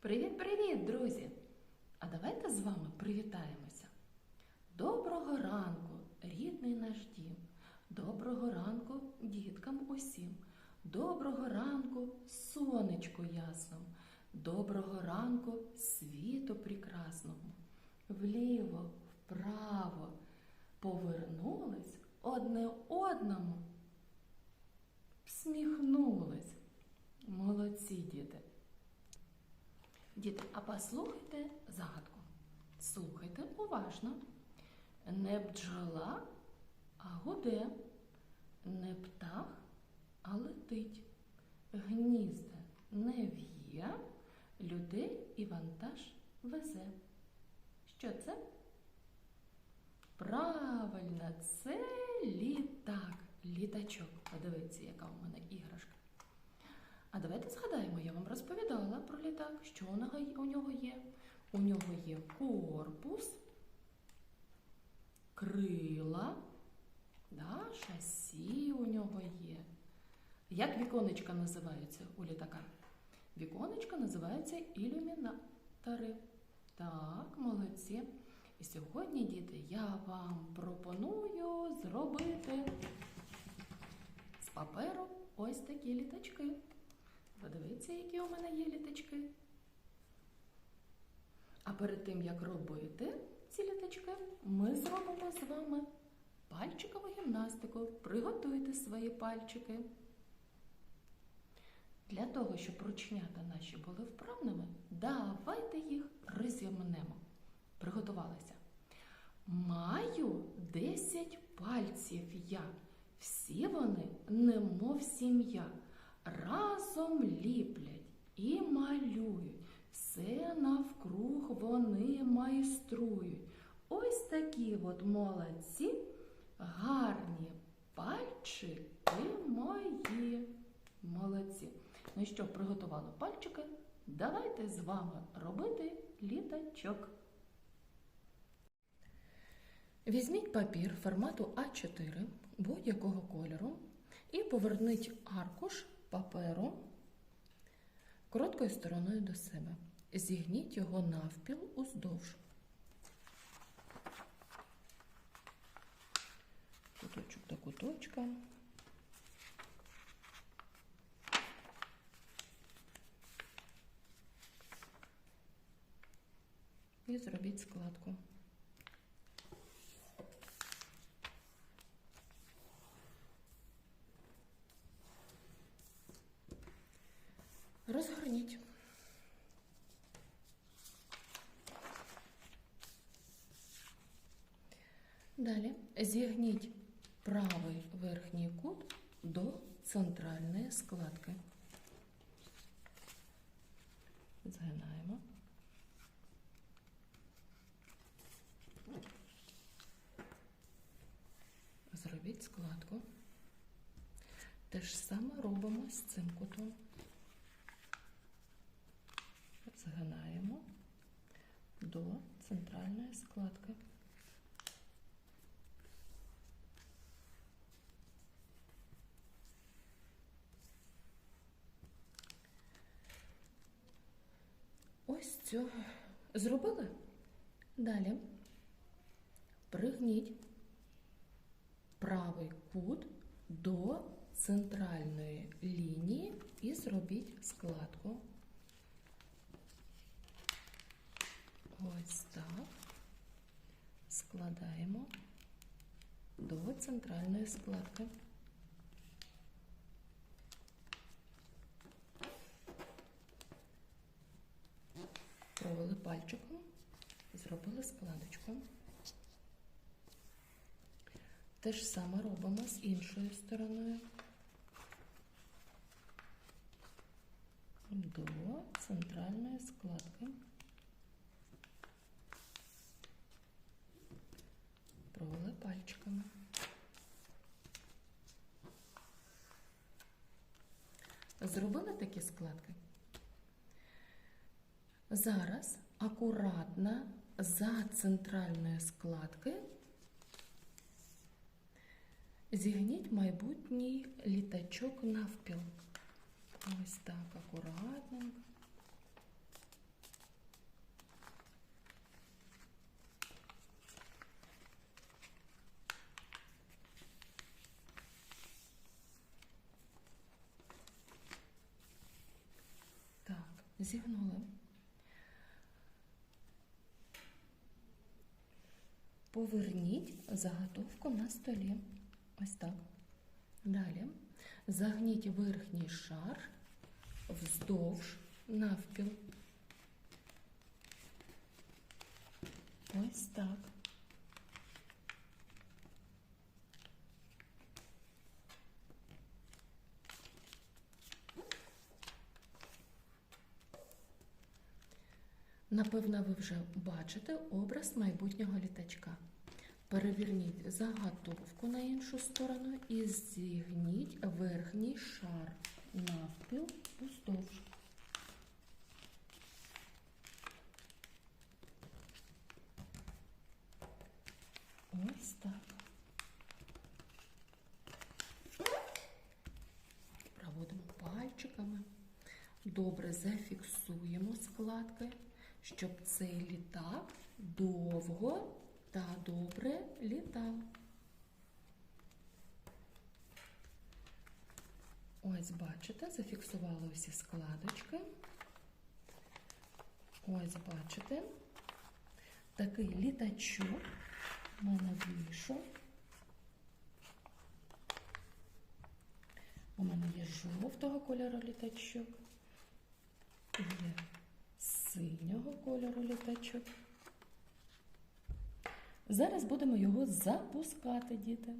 Привіт-привіт, друзі! А давайте з вами привітаємося. Доброго ранку, рідний наш дім. Доброго ранку діткам усім. Доброго ранку, сонечку ясному. Доброго ранку, світу прекрасному. Вліво, вправо повернулись одне одному. Всміхнулись. Молодці, діти. Діти, а послухайте загадку. Слухайте уважно. Не бджола, а гуде, не птах, а летить. Гнізда не в'є, людей і вантаж везе. Що це? Правильно, це літак. Літачок. Подивіться, яка у мене іграшка. А давайте згадаємо, я вам розповідала про літак, що у нього- є. У нього є корпус, крила, да, шасі у нього є. Як віконечка називаються у літака? Віконечка називаються ілюмінатори. Так, молодці. І сьогодні, діти, я вам пропоную зробити з паперу ось такі літачки. Подивіться, які у мене є літачки. А перед тим, як робити ці літачки, ми зробимо з вами пальчикову гімнастику. Приготуйте свої пальчики. Для того, щоб ручнята наші були вправними, давайте їх розімнемо. Приготувалися. Маю 10 пальців я. Всі вони немов сім'я. Разом ліплять і малюють. Все навкруг вони майструють. Ось такі от молодці, гарні пальчики мої. Молодці. Ну що, приготували пальчики? Давайте з вами робити літачок. Візьміть папір формату А4 будь-якого кольору і поверніть аркуш паперу короткою стороною до себе. Зігніть його навпіл уздовж. Куточок до куточка. І зробіть складку. Розгорніть. Далі зігніть правий верхній кут до центральної складки. Згинаємо. Зробіть складку. Те ж саме робимо з цим кутом. Згинаємо до центральної складки. Ось цю зробили. Далі пригніть правий кут до центральної лінії і зробіть складку. Ось. Складаємо до центральної складки. Провели пальчиком, зробили складочку. Те ж саме робимо з іншою стороною. До центральної складки. Провели пальчиками. Зробили такі складки? Зараз акуратно за центральної складки зігніть майбутній літачок навпіл. Ось так акуратненько. Зігнули. Поверніть заготовку на столі. Ось так. Далі загніть верхній шар вздовж навпіл. Ось так. Напевно, ви вже бачите образ майбутнього літачка. Переверніть заготовку на іншу сторону і зігніть верхній шар навпіл уздовж. Ось так. Проводимо пальчиками. Добре зафіксуємо складки, щоб цей літак довго та добре літав. Ось, бачите, зафіксували усі складочки. Ось, бачите, такий літачок у мене вийшов. У мене є жовтого кольору літачок, є синього кольору літачок. Зараз будемо його запускати, діти.